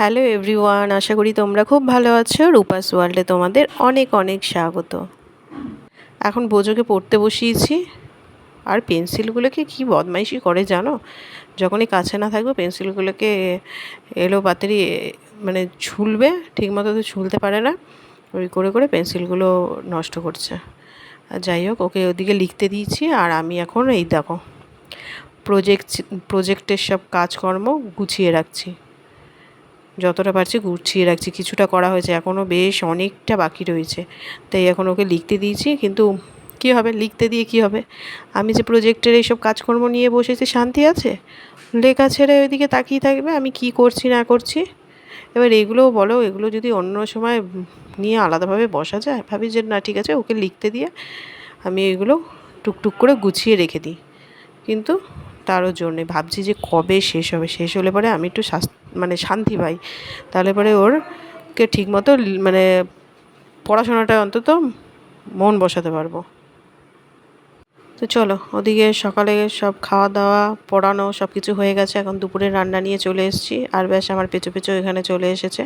Hello everyone, আশা করি তোমরা খুব ভালো আছো। রূপাস ওয়ার্ল্ডে তোমাদের অনেক অনেক স্বাগত। এখন বোঝোকে পড়তে বসিয়েছি। আর পেন্সিলগুলোকে কি বদমাইশি করে জানো? যখনই কাছে না থাকবে পেন্সিলগুলোকে এলো পাতারি মানে ঝুলবে ঠিকমতো তো ঝুলতে পারে না। ওই করে করে পেন্সিলগুলো নষ্ট করছে। আর যাই হোক, ওকে ওদিকে লিখতে দিয়েছি। আর আমি এখন এই দেখো, প্রজেক্ট, প্রজেক্টের সব কাজকর্ম গুছিয়ে রাখছি। যতটা পারছি গুছিয়ে রাখছি, কিছুটা করা হয়েছে। এখনও বেশ অনেকটা বাকি রয়েছে। তাই এখন ওকে লিখতে দিয়েছি, কিন্তু কী হবে? লিখতে দিয়ে কী হবে? আমি যে প্রজেক্টের এইসব কাজকর্ম নিয়ে বসেছি, শান্তি আছে? লেখা ছেড়ে ওইদিকে তাকিয়ে থাকবে, আমি কি করছি, না করছি? এবার এগুলোও বলো, এগুলো যদি অন্য সময় নিয়ে আলাদাভাবে বসা যায়, ভাবি যে না, ঠিক আছে, ওকে লিখতে দিয়ে আমি এগুলো টুকটুক করে গুছিয়ে রেখে দিই। কিন্তু তারও জন্যে ভাবছি যে কবে শেষ হবে? শেষ হলে পরে আমি একটু মানে শান্তি পাই। তাহলে পরে ওর কে ঠিকমতো মানে পড়াশোনাটা অন্তত মন বসাতে পারব। তো চলো, ওদিকে সকালে সব খাওয়া দাওয়া, পড়ানো সব কিছু হয়ে গেছে। এখন দুপুরে রান্না নিয়ে চলে এসেছি। আর ব্যাস, আমার পেছু পেছু এখানে চলে এসেছে।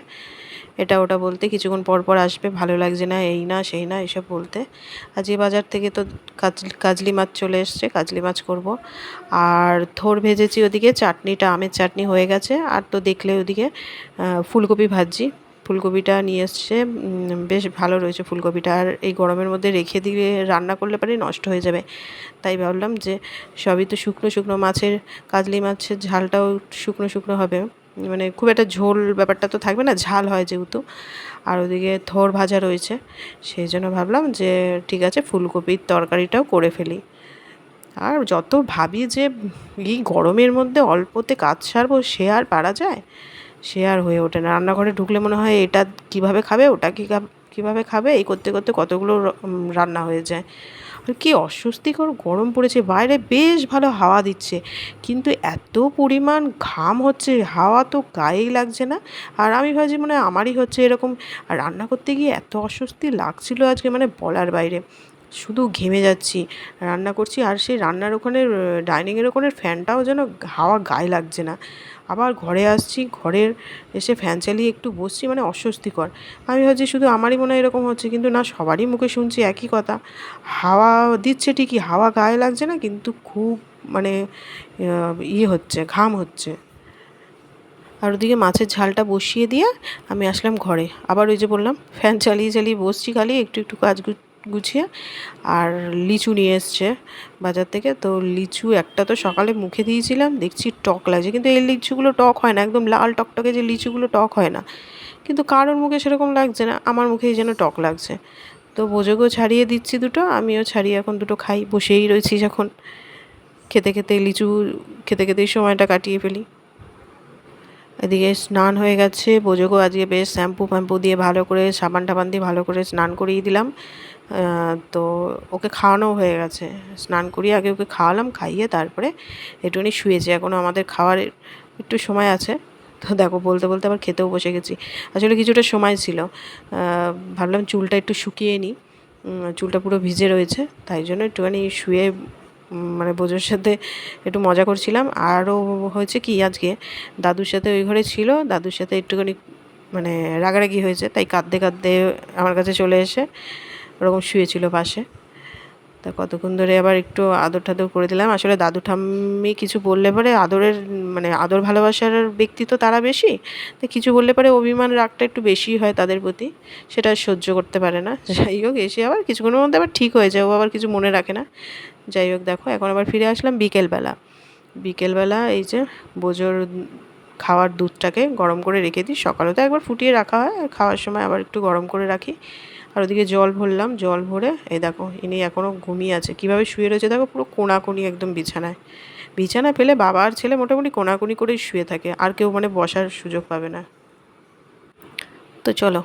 এটা ওটা বলতে কিছুক্ষণ পর পর আসবে, ভালো লাগছে না, এই না, সেই না, এসব বলতে। আজকে বাজার থেকে তো কাজলি মাছ চলে এসছে, কাজলি মাছ করব। আর থোর ভেজেছি ওদিকে, চাটনিটা, আমের চাটনি হয়ে গেছে। আর তো দেখলে ওদিকে ফুলকপি ভাজছি। ফুলকপিটা নিয়ে এসছে বেশ ভালো রয়েছে ফুলকপিটা। আর এই গরমের মধ্যে রেখে দিয়ে রান্না করলে পারে নষ্ট হয়ে যাবে। তাই ভাবলাম যে সবই তো শুকনো শুকনো মাছের, কাজলি মাছের ঝালটাও শুকনো শুকনো হবে। মানে খুব একটা ঝোল ব্যাপারটা তো থাকবে না, ঝাল হয় যেহেতু। আর ওদিকে থোর ভাজা রয়েছে, সেই জন্য ভাবলাম যে ঠিক আছে, ফুলকপির তরকারিটাও করে ফেলি। আর যত ভাবি যে এই গরমের মধ্যে অল্পতে কাজ সারবো, সে আর পারা যায়? সে আর হয়ে ওঠে না। রান্নাঘরে ঢুকলে মনে হয় এটা কীভাবে খাবে, ওটা কী কীভাবে খাবে, এই করতে করতে কতগুলো রান্না হয়ে যায়। কি অস্বস্তিকর গরম পড়েছে? বাইরে বেশ ভালো হাওয়া দিচ্ছে। কিন্তু এত পরিমাণ ঘাম হচ্ছে, হাওয়া তো গায়েই লাগছে না। আর আমি ভাবছি মানে আমারই হচ্ছে এরকম। রান্না করতে গিয়ে এত অস্বস্তি লাগছিল আজকে মানে বলার বাইরে। শুধু ঘেমে যাচ্ছি, রান্না করছি। আর সেই রান্নার ওখানে ডাইনিংয়ের ওখানে ফ্যানটাও যেন হাওয়া গায়ে লাগছে না। আবার ঘরে আসছি, ঘরের এসে ফ্যান চালিয়ে একটু বসছি মানে অস্বস্তিকর। আমি ভাবছি শুধু আমারই মনে হয় এরকম হচ্ছে, কিন্তু না, সবারই মুখে শুনছি একই কথা। হাওয়া দিচ্ছে ঠিকই, হাওয়া গায়ে লাগছে না, কিন্তু খুব মানে ইয়ে হচ্ছে, ঘাম হচ্ছে। আর ওদিকে মাছের ঝালটা বসিয়ে দিয়ে আমি আসলাম ঘরে। আবার ওই যে বললাম ফ্যান চালিয়ে চালিয়ে বসছি খালি, একটু একটু কাজ গুছিয়ে। আর লিচু নিয়ে এসছে বাজার থেকে। তো লিচু একটা তো সকালে মুখে দিয়েছিলাম, দেখছি টক লাগছে। কিন্তু এই লিচুগুলো টক হয় না, একদম লাল টকটকে যে লিচুগুলো টক হয় না। কিন্তু কারোর মুখে সেরকম লাগছে না, আমার মুখেই যেন টক লাগছে। তো বোঝোগো ছাড়িয়ে দিচ্ছি দুটো, আমিও ছাড়িয়ে এখন দুটো খাই, বসেই রয়েছি যখন। খেতে খেতে লিচু, খেতে খেতেই সময়টা কাটিয়ে ফেলি। এদিকে স্নান হয়ে গেছে বোঝোগো আজকে বেশ শ্যাম্পু ফ্যাম্পু দিয়ে ভালো করে সাবান টাবান দিয়ে ভালো করে স্নান করিয়ে দিলাম। তো ওকে খাওয়ানো হয়ে গেছে। স্নান করিয়ে আগে ওকে খাওয়ালাম, খাইয়ে তারপরে একটুখানি শুয়েছে। এখনও আমাদের খাওয়ার একটু সময় আছে। তো দেখো, বলতে বলতে আবার খেতেও বসে গেছি। আসলে কিছুটা সময় ছিল। ভাবলাম চুলটা একটু শুকিয়ে নিই। চুলটা পুরো ভিজে রয়েছে। তাই জন্য একটুখানি শুয়ে মানে বোঝোর সাথে একটু মজা করছিলাম। আরও হয়েছে কি, আজকে দাদুর সাথে ওই ঘরে ছিল। দাদুর সাথে একটুখানি মানে রাগারাগি হয়েছে। তাই কাঁদতে কাঁদতে আমার কাছে চলে এসে ওরকম শুয়েছিল পাশে। তা কতক্ষণ ধরে আবার একটু আদর ঠাদর করে দিলাম। আসলে দাদু ঠাম্মি কিছু বললে পরে আদরের মানে আদর ভালোবাসার ব্যক্তি তো তারা বেশি। তো কিছু বললে পরে অভিমান রাগটা একটু বেশি হয় তাদের প্রতি। সেটা সহ্য করতে পারে না। যাই হোক, এসে আবার কিছুক্ষণের মধ্যে আবার ঠিক হয়ে যায়। ও আবার কিছু মনে রাখে না। যাই হোক, দেখো, এখন আবার ফিরে আসলাম বিকেলবেলা। বিকেলবেলা এই যে বোজোর খাওয়ার দুধটাকে গরম করে রেখে দিই। সকালে তো একবার ফুটিয়ে রাখা হয়। আর খাওয়ার সময় আবার একটু গরম করে রাখি। আর ওদিকে জল ভরলাম, জল ভরে এই দেখো, ইনি এখনও ঘুমিয়ে আছে। কীভাবে শুয়ে রয়েছে দেখো, পুরো কোনাকুনি একদম বিছানায়। বিছানা পেলে বাবা আর ছেলে মোটামুটি কোনাকুনি করেই শুয়ে থাকে, আর কেউ মানে বসার সুযোগ পাবে না। তো চলো,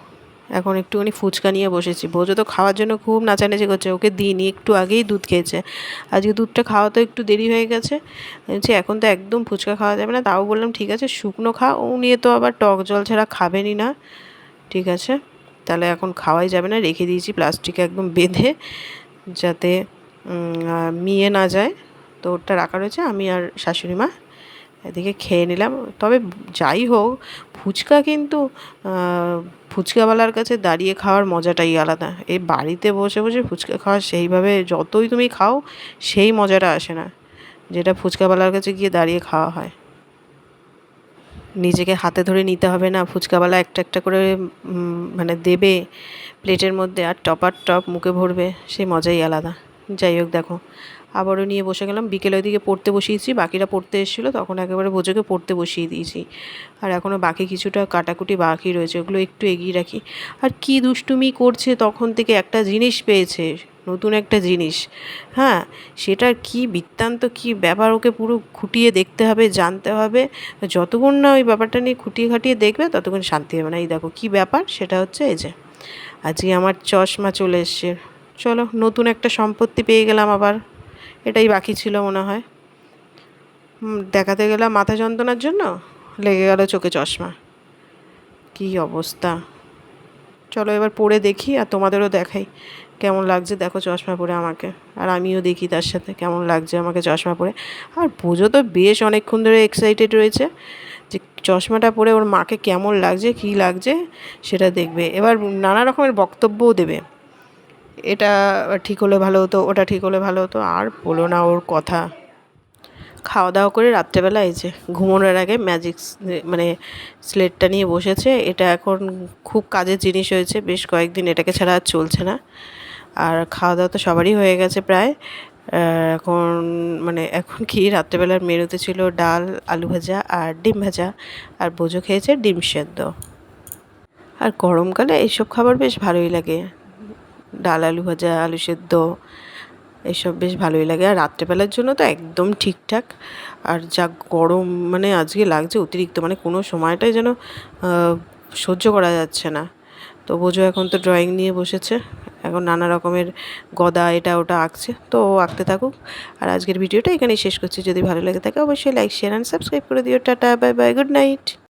এখন একটুখানি ফুচকা নিয়ে বসেছি। বোঝো তো খাওয়ার জন্য খুব নাচানাচি করছে, ওকে দিইনি, একটু আগেই দুধ খেয়েছে। আজকে দুধটা খাওয়া তো একটু দেরি হয়ে গেছে। বলছি, এখন তো একদম ফুচকা খাওয়া যাবে না। তাও বললাম, ঠিক আছে, শুকনো খা। ও নিয়ে তো আবার টক জল ছাড়া খাবেনই না। ঠিক আছে। তাহলে এখন খাওয়াই যাবে না। রেখে দিয়েছি প্লাস্টিকে একদম বেঁধে যাতে মিয়ে না যায়। তো ওটা রাখা রয়েছে। আমি আর শাশুড়ি মা এদিকে খেয়ে নিলাম। তবে যাই হোক, ফুচকা কিন্তু ফুচকাওয়ালার কাছে দাঁড়িয়ে খাওয়ার মজাটাই আলাদা। এই বাড়িতে বসে বসে ফুচকা খাওয়া সেইভাবে যতই তুমি খাও, সেই মজাটা আসে না। যেটা ফুচকাওয়ালার কাছে গিয়ে দাঁড়িয়ে খাওয়া হয়। নিজেকে হাতে ধরে নিতে হবে না। ফুচকাওয়ালা একটা একটা করে মানে দেবে প্লেটের মধ্যে আর টপার টপ মুখে ভরবে সেই মজাই আলাদা। যাই হোক দেখো আবারও নিয়ে বসে গেলাম। বিকেলে ওইদিকে পড়তে বসিয়েছি, বাকিরা পড়তে এসেছিল, তখন একেবারে বোঝোকে পড়তে বসিয়ে দিয়েছি। আর এখনও বাকি কিছুটা কাটাকুটি বাকি রয়েছে, ওগুলো একটু এগিয়ে রাখি। আর কি দুষ্টুমি করছে তখন থেকে একটা জিনিস পেয়েছে, নতুন একটা জিনিস। হ্যাঁ সেটার কি বৃত্তান্ত, কি ব্যাপার, ওকে পুরো খুঁটিয়ে দেখতে হবে, জানতে হবে। যতক্ষণ না ওই ব্যাপারটা নিয়ে খুঁটিয়ে খাটিয়ে দেখবে, ততক্ষণ শান্তি হবে না। এই দেখো কী ব্যাপার, সেটা হচ্ছে এই যে, আজকে আমার চশমা চলে এসছে। চলো, নতুন একটা সম্পত্তি পেয়ে গেলাম আবার। এটাই বাকি ছিল মনে হয়। দেখাতে গেলাম মাথা যন্ত্রণার জন্য লেগে গেল চোখে চশমা। কী অবস্থা। চলো এবার পরে দেখি আর তোমাদেরও দেখাই কেমন লাগছে। দেখো চশমা পরে আমাকে আর আমিও দেখি তার সাথে কেমন লাগছে আমাকে চশমা পরে। আর পুজো তো বেশ অনেকক্ষণ ধরে এক্সাইটেড রয়েছে যে চশমাটা পরে ওর মাকে কেমন লাগছে, কী লাগছে সেটা দেখবে। এবার নানা রকমের বক্তব্যও দেবে। এটা ঠিক হলে ভালো হতো, ওটা ঠিক হলে ভালো হতো, আর বলো না ওর কথা। খাওয়া দাওয়া করে রাত্রেবেলা এই যে ঘুমোনোর আগে ম্যাজিক মানে স্লেটটা নিয়ে বসেছে, এটা এখন খুব কাজের জিনিস হয়েছে, বেশ কয়েকদিন এটাকে ছাড়া আর চলছে না। আর খাওয়া দাওয়া তো সবারই হয়ে গেছে প্রায়। এখন মানে এখন কি রাত্রেবেলার মেনুতে ছিল ডাল, আলু ভাজা আর ডিম ভাজা, আর বোঝো খেয়েছে ডিম সেদ্ধ। আর গরমকালে এইসব খাবার বেশ ভালোই লাগে। ডাল, আলু ভাজা, আলু সেদ্ধ, এসব বেশ ভালোই লাগে। আর রাত্রেবেলার জন্য তো একদম ঠিকঠাক। আর যা গরম মানে আজকে লাগছে অতিরিক্ত মানে কোনো সময়টাই যেন সহ্য করা যাচ্ছে না। তো বোঝো এখন তো ড্রয়িং নিয়ে বসেছে। এখন নানা রকমের গদা, এটা, ওটা আঁকছে। তো আঁকতে থাকুক। আর আজকের ভিডিওটা এখানেই শেষ করছি। যদি ভালো লাগে থাকে, অবশ্যই লাইক শেয়ার অ্যান্ড সাবস্ক্রাইব করে দিও। Tata bye bye good night